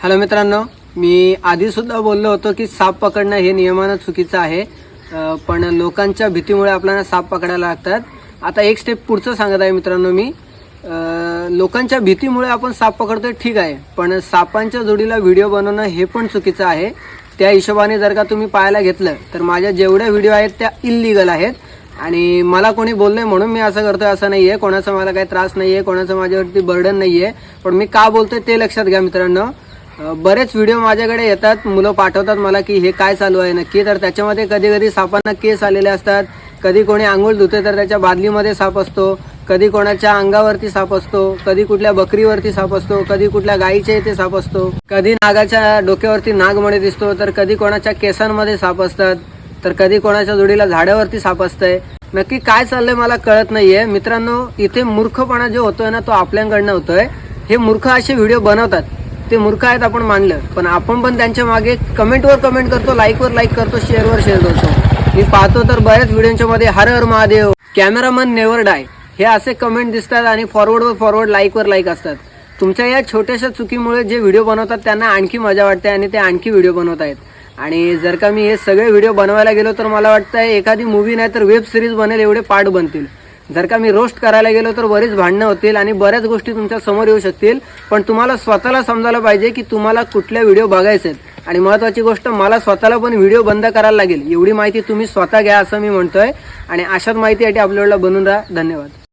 Hello मित्रांनो मी आधीसुद्धा बोललो होतो की साप पकडणं हे नियमानं चुकीचं आहे. पण लोकांच्या भीतीमुळे आपल्याला साप पकडायला लागतात. आता एक स्टेप पुढचं सांगत आहे मित्रांनो मी. लोकांच्या भीतीमुळे आपण साप पकडतोय ठीक आहे. पण सापांच्या जोडीला व्हिडिओ बनवणं हे पण चुकीचं आहे. त्या हिशोबाने जर का तुम्ही पाहायला घेतलं तर माझ्या जेवढ्या व्हिडिओ आहेत त्या इल्लिगल आहेत. आणि मला कोणी बोललंय म्हणून मी असं करतोय असं नाही आहे कोणाचा मला काही त्रास नाही आहे कोणाचं माझ्यावरती बर्डन नाही आहे पण मी का बोलतोय ते लक्षात घ्या मित्रांनो. बरेच व्हिडिओ माझ्याकडे येतात. मुलं पाठवतात मला की हे काय चालू आहे नक्की. तर त्याच्यामध्ये कधी कधी सापांना केस आलेले असतात. कधी कोणी आंघोळ धुते तर त्याच्या बादलीमध्ये साप असतो. कधी कोणाच्या अंगावरती साप असतो. कधी कुठल्या बकरीवरती साप असतो. कधी कुठल्या गायीच्या इथे साप असतो. कधी नागाच्या डोक्यावरती नागमणी दिसतो. तर कधी कोणाच्या केसांमध्ये साप असतात. तर कधी कोणाच्या जोडीला झाडावरती साप असतंय. नक्की काय चाललंय मला कळत नाहीये. मित्रांनो इथे मूर्खपणा जो होतोय ना तो आपल्याकडनं होतोय. हे मूर्ख असे व्हिडिओ बनवतात. ते मूर्ख आहेत आपण मानलं. पण आपण पण त्यांच्या मागे कमेंटवर कमेंट करतो लाईकवर लाईक करतो शेअरवर शेअर करतो. मी पाहतो तर बऱ्याच व्हिडिओच्या मध्ये हर हर महादेव कॅमेरामन नेवर डाय. हे असे कमेंट दिसतात आणि फॉरवर्डवर फॉरवर्ड लाईकवर लाईक असतात. तुमच्या या छोट्याशा चुकीमुळे जे व्हिडिओ बनवतात त्यांना आणखी मजा वाटते आणि ते आणखी व्हिडिओ बनवत आहेत. आणि जर का मी हे सगळे व्हिडिओ बनवायला गेलो तर मला वाटतं एखादी मूवी नाही तर वेब सिरीज बनेल एवढे पार्ट बनतील. जर का मी रोस्ट करायला गेलो तर बरीच भांडणं होतील आणि बऱ्याच गोष्टी तुमच्यासमोर येऊ शकतील पण तुम्हाला स्वतःला समजायला पाहिजे की तुम्हाला कुठल्या व्हिडिओ बघायचे आहेत. आणि महत्त्वाची गोष्ट मला स्वतःला पण व्हिडिओ बंद करायला लागेल. एवढी माहिती तुम्ही स्वतः घ्या असं मी म्हणतोय. आणि अशाच माहितीसाठी आपल्याला बनून राहा. धन्यवाद.